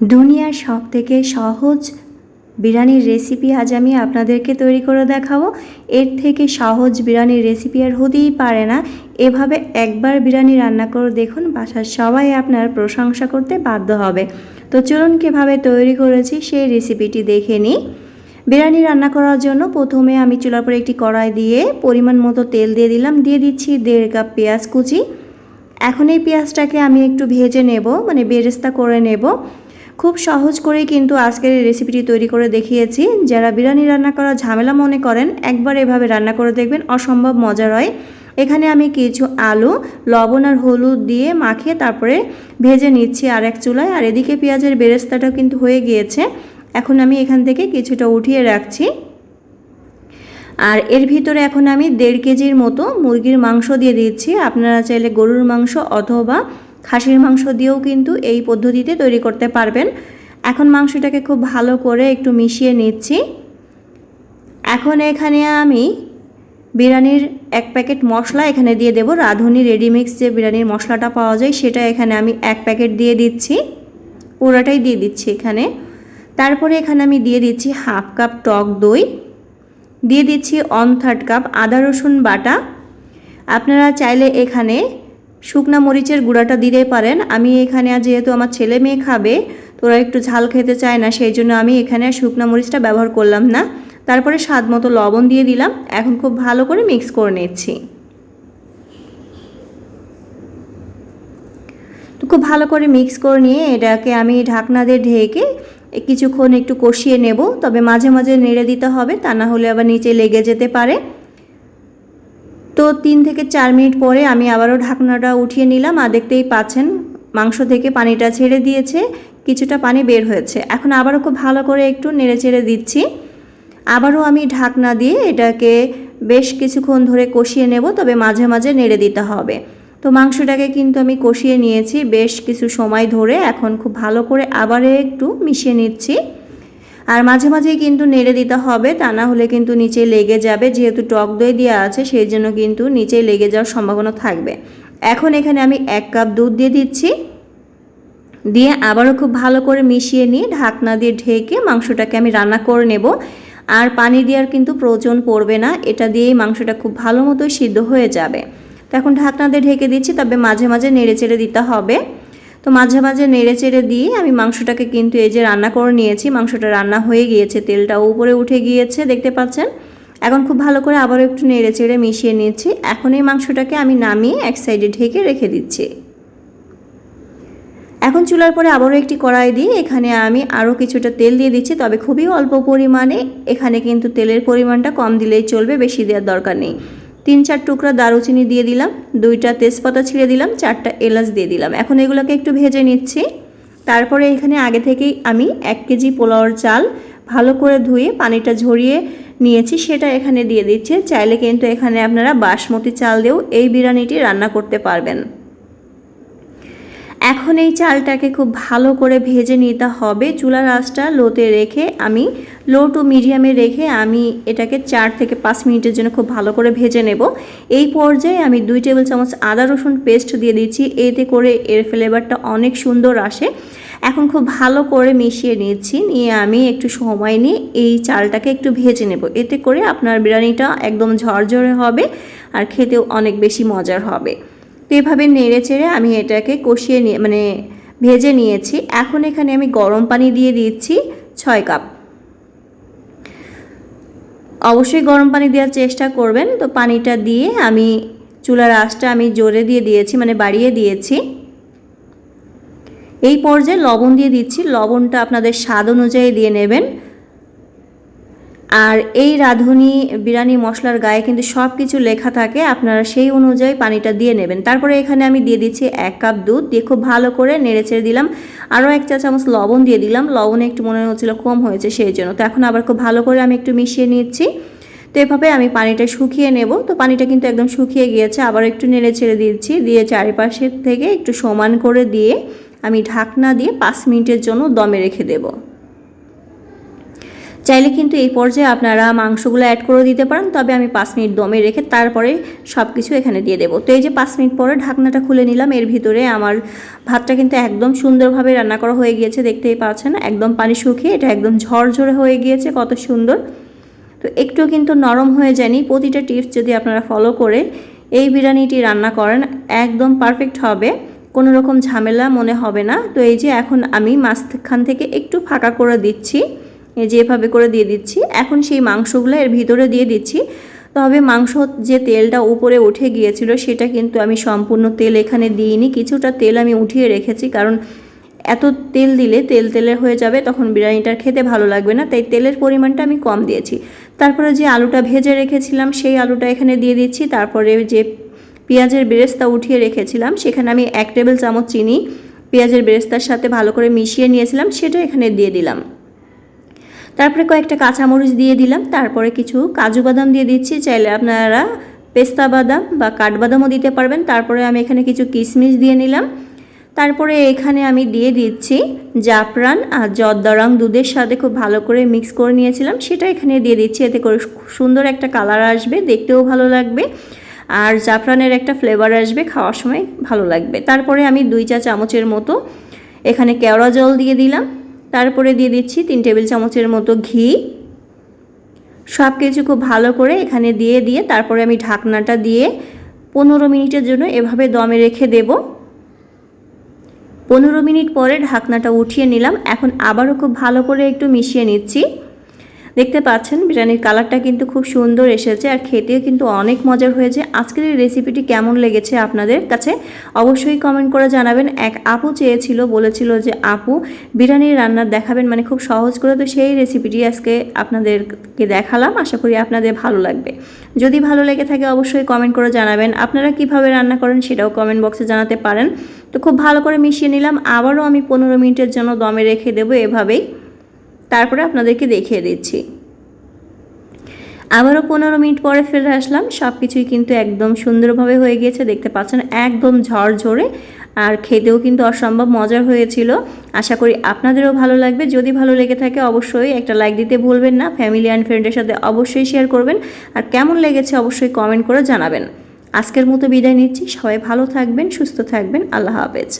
দুনিয়ার সব থেকে সহজ বিরিয়ানির রেসিপি আজ আমি আপনাদেরকে তৈরি করে দেখাবো। এর থেকে সহজ বিরিয়ানির রেসিপি আর হতেই পারে না। এভাবে একবার বিরিয়ানি রান্না করে দেখুন, বাসার সবাই আপনার প্রশংসা করতে বাধ্য হবে। তো চলুন কীভাবে তৈরি করেছি সেই রেসিপিটি দেখে নিই। বিরিয়ানি রান্না করার জন্য প্রথমে আমি চুলার পরে একটি কড়াই দিয়ে পরিমাণ মতো তেল দিয়ে দিলাম। দিয়ে দিচ্ছি দেড় কাপ পেঁয়াজ কুচি। এখন এই পেঁয়াজটাকে আমি একটু ভেজে নেব মানে বেরেস্তা করে নেব। খুব সহজ করেই কিন্তু আজকের এই রেসিপিটি তৈরি করে দেখিয়েছি। যারা বিরিয়ানি রান্না করা ঝামেলা মনে করেন, একবার এভাবে রান্না করে দেখবেন অসম্ভব মজার হয়। এখানে আমি কিছু আলু, লবণ আর হলুদ দিয়ে মাখিয়ে তারপরে ভেজে নিচ্ছি আর এক চুলায়। আর এদিকে পেঁয়াজের বেরেস্তাটাও কিন্তু হয়ে গিয়েছে। এখন আমি এখান থেকে কিছুটা উঠিয়ে রাখছি। আর এর ভিতরে এখন আমি দেড় কেজির মতো মুরগির মাংস দিয়ে দিচ্ছি। আপনারা চাইলে গরুর মাংস অথবা খাসির মাংস দিয়েও কিন্তু এই পদ্ধতিতে তৈরি করতে পারবেন। এখন মাংসটাকে খুব ভালো করে একটু মিশিয়ে নিচ্ছি। এখন এখানে আমি বিরিয়ানির এক প্যাকেট মশলা এখানে দিয়ে দেব। রাঁধুনি রেডিমিক্স যে বিরিয়ানির মশলাটা পাওয়া যায় সেটা এখানে আমি এক প্যাকেট দিয়ে দিচ্ছি। পুরোটাই দিয়ে দিচ্ছি এখানে। তারপরে এখানে আমি দিয়ে দিচ্ছি হাফ কাপ টক দই। দিয়ে দিচ্ছি অন থার্ড কাপ আদা রসুন বাটা। আপনারা চাইলে এখানে শুকনা মরিচের গুঁড়াটা দিতে পারেন। আমি এখানে যেহেতু আমার ছেলে মেয়ে খাবে তোরা একটু ঝাল খেতে চায় না, সেই জন্য আমি এখানে শুকনা মরিচটা ব্যবহার করলাম না। তারপরে স্বাদ মতো লবণ দিয়ে দিলাম। এখন খুব ভালো করে মিক্স করে নিচ্ছি। তো খুব ভালো করে মিক্স করে নিয়ে এটাকে আমি ঢাকনা দিয়ে ঢেকে কিছুক্ষণ একটু কষিয়ে নেব। তবে মাঝে মাঝে নেড়ে দিতে হবে, তা না হলে আবার নিচে লেগে যেতে পারে। তো তিন থেকে চার মিনিট পরে আমি আবারও ঢাকনাটা উঠিয়ে নিলাম আর দেখতেই পাচ্ছেন মাংস থেকে পানিটা ছেড়ে দিয়েছে, কিছুটা পানি বের হয়েছে। এখন আবারও খুব ভালো করে একটু নেড়ে চেড়ে দিচ্ছি। আবারও আমি ঢাকনা দিয়ে এটাকে বেশ কিছুক্ষণ ধরে কষিয়ে নেব, তবে মাঝে মাঝে নেড়ে দিতে হবে। তো মাংসটাকে কিন্তু আমি কষিয়ে নিয়েছি বেশ কিছু সময় ধরে। এখন খুব ভালো করে আবার একটু মিশিয়ে নিচ্ছি। আর মাঝে মাঝেই কিন্তু নেড়ে দিতে হবে, তা না হলে কিন্তু নিচে লেগে যাবে। যেহেতু টক দই দেওয়া আছে, সেই জন্য কিন্তু নিচে লেগে যাওয়ার সম্ভাবনা থাকবে। এখন এখানে আমি এক কাপ দুধ দিয়ে দিচ্ছি। দিয়ে আবারও খুব ভালো করে মিশিয়ে নিয়ে ঢাকনা দিয়ে ঢেকে মাংসটাকে আমি রান্না করে নেব। আর পানি দেওয়ার কিন্তু প্রয়োজন পড়বে না, এটা দিয়েই মাংসটা খুব ভালো মতোই সিদ্ধ হয়ে যাবে। তো এখন ঢাকনা দিয়ে ঢেকে দিচ্ছি, তবে মাঝে মাঝে নেড়ে চেড়ে দিতে হবে। তো মাঝে মাঝে নেড়ে চেড়ে দিয়ে আমি মাংসটাকে কিন্তু এই যে রান্না করে নিয়েছি, মাংসটা রান্না হয়ে গিয়েছে, তেলটা উপরে উঠে গিয়েছে, দেখতে পাচ্ছেন? এখন খুব ভালো করে আবারও একটু নেড়ে চেড়ে মিশিয়ে নিচ্ছি। এখন এই মাংসটাকে আমি নামিয়ে এক সাইডে ঢেকে রেখে দিচ্ছি। এখন চুলার পরে আবারও একটি কড়াই দিয়ে এখানে আমি আরও কিছুটা তেল দিয়ে দিচ্ছি, তবে খুবই অল্প পরিমাণে। এখানে কিন্তু তেলের পরিমাণটা কম দিলেই চলবে, বেশি দেওয়ার দরকার নেই। তিন চার টুকরা দারুচিনি দিয়ে দিলাম, দুইটা তেজপাতা ছিঁড়ে দিলাম, চারটা এলাচ দিয়ে দিলাম। এখন এগুলোকে একটু ভেজে নিচ্ছি। তারপরে এখানে আগে থেকেই আমি এক কেজি পোলাওর চাল ভালো করে ধুয়ে পানিটা ঝরিয়ে নিয়েছি, সেটা এখানে দিয়ে দিচ্ছে। চাইলে কিন্তু এখানে আপনারা বাসমতি চাল দিয়েও এই বিরিয়ানিটি রান্না করতে পারবেন। এখন এই চালটাকে খুব ভালো করে ভেজে নিতে হবে। চুলার আঁচটা লোতে রেখে আমি, লো টু মিডিয়ামে রেখে আমি এটাকে চার থেকে পাঁচ মিনিটের জন্য খুব ভালো করে ভেজে নেব। এই পর্যায়ে আমি দুই টেবিল চামচ আদা রসুন পেস্ট দিয়ে দিচ্ছি। এতে করে এর ফ্লেভারটা অনেক সুন্দর আসে। এখন খুব ভালো করে মিশিয়ে নিচ্ছি। নিয়ে আমি একটু সময় নিয়ে এই চালটাকে একটু ভেজে নেব। এতে করে আপনার বিরিয়ানিটা একদম ঝরঝরে হবে আর খেতেও অনেক বেশি মজার হবে। তো এভাবে নেড়ে চেড়ে আমি এটাকে কষিয়ে নিয়ে মানে ভেজে নিয়েছি। এখন এখানে আমি গরম পানি দিয়ে দিচ্ছি ছয় কাপ। অবশ্যই গরম পানি দেওয়ার চেষ্টা করবেন। তো পানিটা দিয়ে আমি চুলার আঁচটা আমি জোরে দিয়ে দিয়েছি মানে বাড়িয়ে দিয়েছি। এই পর্যায়ে লবণ দিয়ে দিচ্ছি। লবণটা আপনাদের স্বাদ অনুযায়ী দিয়ে নেবেন। আর এই রাঁধুনি, বিরিয়ানি, মশলার গায়ে কিন্তু সব কিছু লেখা থাকে, আপনারা সেই অনুযায়ী পানিটা দিয়ে নেবেন। তারপরে এখানে আমি দিয়ে দিচ্ছি এক কাপ দুধ, দিয়ে খুব ভালো করে নেড়ে চেড়ে দিলাম। আরও এক চা চামচ লবণ দিয়ে দিলাম। লবণ একটু মনে হচ্ছিল কম হয়েছে সেই জন্য। তো এখন আবার খুব ভালো করে আমি একটু মিশিয়ে নিচ্ছি। তো এভাবে আমি পানিটা শুকিয়ে নেব। তো পানিটা কিন্তু একদম শুকিয়ে গিয়েছে। আবার একটু নেড়ে ছেড়ে দিচ্ছি। দিয়ে চারিপাশের থেকে একটু সমান করে দিয়ে আমি ঢাকনা দিয়ে পাঁচ মিনিটের জন্য দমে রেখে দেবো। চাইলে কিন্তু এই পর্যায়ে আপনারা মাংসগুলো অ্যাড করে দিতে পারেন, তবে আমি পাঁচ মিনিট দমে রেখে তারপরে সব কিছু এখানে দিয়ে দেবো। তো এই যে পাঁচ মিনিট পরে ঢাকনাটা খুলে নিলাম, এর ভিতরে আমার ভাতটা কিন্তু একদম সুন্দরভাবে রান্না করা হয়ে গিয়েছে, দেখতেই পাচ্ছেন। একদম পানি শুকিয়ে, এটা একদম ঝরঝরে হয়ে গিয়েছে, কত সুন্দর। তো একটু কিন্তু নরম হয়ে যায়নি, প্রতিটা টিপস যদি আপনারা ফলো করে এই বিরিয়ানিটি রান্না করেন, একদম পারফেক্ট হবে। কোনো রকম ঝামেলা মনে হবে না। তো এই যে এখন আমি মাঝখান থেকে একটু ফাঁকা করে দিচ্ছি। এই যে এভাবে করে দিয়ে দিচ্ছি, এখন সেই মাংসগুলো এর ভিতরে দিয়ে দিচ্ছি। তবে মাংস যে তেলটা উপরে উঠে গিয়েছিল সেটা কিন্তু আমি সম্পূর্ণ তেল এখানে দিইনি। কিছুটা তেল আমি উঠিয়ে রেখেছি কারণ এত তেল দিলে তেল তেলের হয়ে যাবে, তখন বিরিয়ানিটা খেতে ভালো লাগবে না, তাই তেলের পরিমাণটা আমি কম দিয়েছি। তারপরে যে আলুটা ভেজে রেখেছিলাম সেই আলুটা এখানে দিয়ে দিচ্ছি। তারপরে যে পেঁয়াজের বেরেস্তা উঠিয়ে রেখেছিলাম, সেখানে আমি এক টেবিল চামচ চিনি পেঁয়াজের বেরেস্তার সাথে ভালো করে মিশিয়ে নিয়েছিলাম, সেটা এখানে দিয়ে দিলাম। তারপরে কয়েকটা কাঁচামরিচ দিয়ে দিলাম, তারপরে কিছু কাজু বাদাম দিয়ে দিচ্ছি, চাইলে আপনারা পেস্তা বাদাম বা কাঠবাদামও দিতে পারবেন, তারপরে আমি এখানে কিছু কিশমিশ দিয়ে নিলাম। তারপরে এখানে আমি দিয়ে দিচ্ছি জাফরান আর জর্দারাং দুধের সাথে খুব ভালো করে মিক্স করে নিয়েছিলাম, সেটা এখানে দিয়ে দিচ্ছি, এতে করে সুন্দর একটা কালার আসবে, দেখতেও ভালো লাগবে আর জাফরানের একটা ফ্লেভার আসবে, খাওয়ার সময় ভালো লাগবে। তারপরে আমি দুই চা চামচের মতো এখানে কেওড়া জল দিয়ে দিলাম। তারপরে দিয়ে দিচ্ছি তিন টেবিল চামচের মতো ঘি। সব কিছু খুব ভালো করে এখানে দিয়ে দিয়ে তারপরে আমি ঢাকনাটা দিয়ে পনেরো মিনিটের জন্য এভাবে দমে রেখে দেব। পনেরো মিনিট পরে ঢাকনাটা উঠিয়ে নিলাম। এখন আবারও খুব ভালো করে একটু মিশিয়ে নিচ্ছি। দেখতে পাচ্ছেন, বিরিয়ানির কালারটা কিন্তু খুব সুন্দর এসেছে আর খেতেও কিন্তু অনেক মজার হয়েছে। আজকের এই রেসিপিটি কেমন লেগেছে আপনাদের কাছে অবশ্যই কমেন্ট করে জানাবেন। এক আপু চেয়েছিল, বলেছিল যে, আপু বিরিয়ানির রান্নার দেখাবেন মানে খুব সহজ করে। তো সেই রেসিপিটি আজকে আপনাদেরকে দেখালাম। আশা করি আপনাদের ভালো লাগবে। যদি ভালো লেগে থাকে অবশ্যই কমেন্ট করে জানাবেন। আপনারা কীভাবে রান্না করেন সেটাও কমেন্ট বক্সে জানাতে পারেন। তো খুব ভালো করে মিশিয়ে নিলাম। আবারও আমি পনেরো মিনিটের জন্য দমে রেখে দেবো এভাবেই। তারপরে আপনাদেরকে দেখিয়ে দিচ্ছি। আবারও পনেরো মিনিট পরে ফিরে আসলাম। সব কিছুই কিন্তু একদম সুন্দরভাবে হয়ে গিয়েছে। দেখতে পাচ্ছেন, একদম ঝরঝরে। আর খেতেও কিন্তু অসম্ভব মজার হয়েছিল। আশা করি আপনাদেরও ভালো লাগবে। যদি ভালো লেগে থাকে অবশ্যই একটা লাইক দিতে ভুলবেন না। ফ্যামিলি অ্যান্ড ফ্রেন্ডের সাথে অবশ্যই শেয়ার করবেন। আর কেমন লেগেছে অবশ্যই কমেন্ট করে জানাবেন। আজকের মতো বিদায় নিচ্ছি। সবাই ভালো থাকবেন, সুস্থ থাকবেন। আল্লাহ হাফেজ।